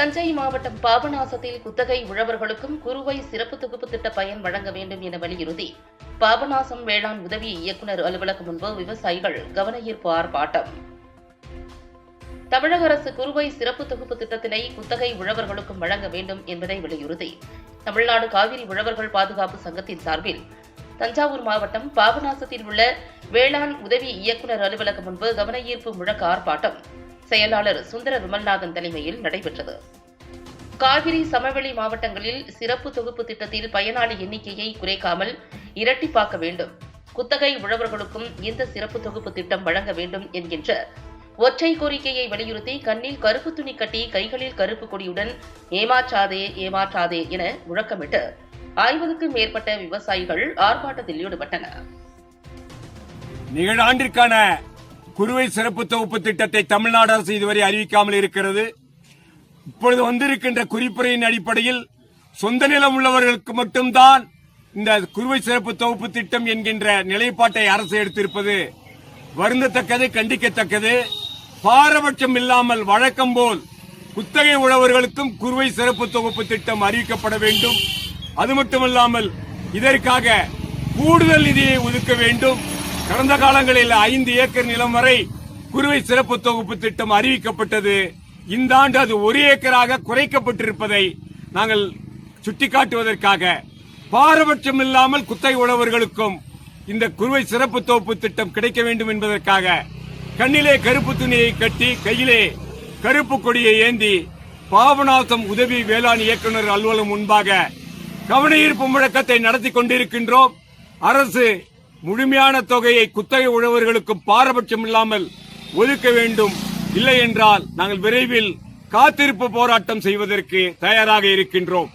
தஞ்சை மாவட்டம் பாபநாசத்தில் குத்தகை உழவர்களுக்கும் குறுவை சிறப்பு தொகுப்பு திட்ட பயன் வழங்க வேண்டும் என வலியுறுத்தி பாபநாசம் வேளாண் உதவி இயக்குநர் அலுவலகம் முன்பு விவசாயிகள் கவனஈர்ப்பு ஆர்ப்பாட்டம். தமிழக அரசு குறுவை சிறப்பு தொகுப்பு திட்டத்தினை குத்தகை உழவர்களுக்கும் வழங்க வேண்டும் என்பதை வலியுறுத்தி தமிழ்நாடு காவிரி உழவர்கள் பாதுகாப்பு சங்கத்தின் சார்பில் தஞ்சாவூர் மாவட்டம் பாபநாசத்தில் உள்ள வேளாண் உதவி இயக்குநர் அலுவலகம் முன்பு கவனஈர்ப்பு முழக்க ஆர்ப்பாட்டம். செயலாளர் சுந்தர விமல்நாதன் தலைமையில் நடைபெற்றது. காவிரி சமவெளி மாவட்டங்களில் சிறப்பு தொகுப்பு திட்டத்தில் பயனாளி எண்ணிக்கையை குறைக்காமல் இரட்டிப்பாக்க வேண்டும். குத்தகை உழவர்களுக்கும் இந்த சிறப்பு தொகுப்பு திட்டம் வழங்க வேண்டும் என்கின்ற ஒற்றை கோரிக்கையை வலியுறுத்தி கண்ணில் கருப்பு துணி கட்டி கைகளில் கருப்பு கொடியுடன் ஏமாற்றாதே ஏமாற்றாதே என முழக்கமிட்டு ஐம்பதுக்கும் மேற்பட்ட விவசாயிகள் ஆர்ப்பாட்டத்தில் ஈடுபட்டனர். நிகழாண்டிற்கான குறுவை சிறப்பு தொகுப்பு திட்டத்தை தமிழ்நாடு அரசு இதுவரை அறிவிக்காமல் இருக்கிறது. இப்பொழுது வந்திருக்கின்ற குறிப்புரையின் அடிப்படையில் சொந்த நிலம் உள்ளவர்களுக்கு மட்டும்தான் இந்த குறுவை சிறப்பு தொகுப்பு திட்டம் என்கின்ற நிலைப்பாட்டை அரசு எடுத்திருப்பது வருந்தத்தக்கது கண்டிக்கத்தக்கது. பாரபட்சம் இல்லாமல் வழக்கம் போல் குத்தகை உழவர்களுக்கும் குறுவை சிறப்பு தொகுப்பு திட்டம் அறிவிக்கப்பட வேண்டும். அது மட்டுமல்லாமல் இதற்காக கூடுதல் நிதியை ஒதுக்க வேண்டும். கடந்த காலங்களில் ஐந்து ஏக்கர் நிலம் வரை குறுவை சிறப்பு தொகுப்பு திட்டம் அறிவிக்கப்பட்டது. இந்த ஆண்டு அது ஒரு ஏக்கராக குறைக்கப்பட்டிருப்பதை நாங்கள் சுட்டிக்காட்டுவதற்காக பாரபட்சம் இல்லாமல் குத்தை உழவர்களுக்கும் இந்த குறுவை சிறப்பு தொகுப்பு திட்டம் கிடைக்க வேண்டும் என்பதற்காக கண்ணிலே கருப்பு துணியை கட்டி கையிலே கருப்பு கொடியை ஏந்தி பாபநாசம் உதவி வேளாண் இயக்குநர் அலுவலகம் முன்பாக கவன ஈர்ப்பு முழக்கத்தை நடத்தி கொண்டிருக்கின்றோம். அரசு முழுமையான தொகையை குத்தகை உழவர்களுக்கும் பாரபட்சம் இல்லாமல் ஒதுக்க வேண்டும். இல்லை என்றால் நாங்கள் விரைவில் காத்திருப்பு போராட்டம் செய்வதற்கு தயாராக இருக்கின்றோம்.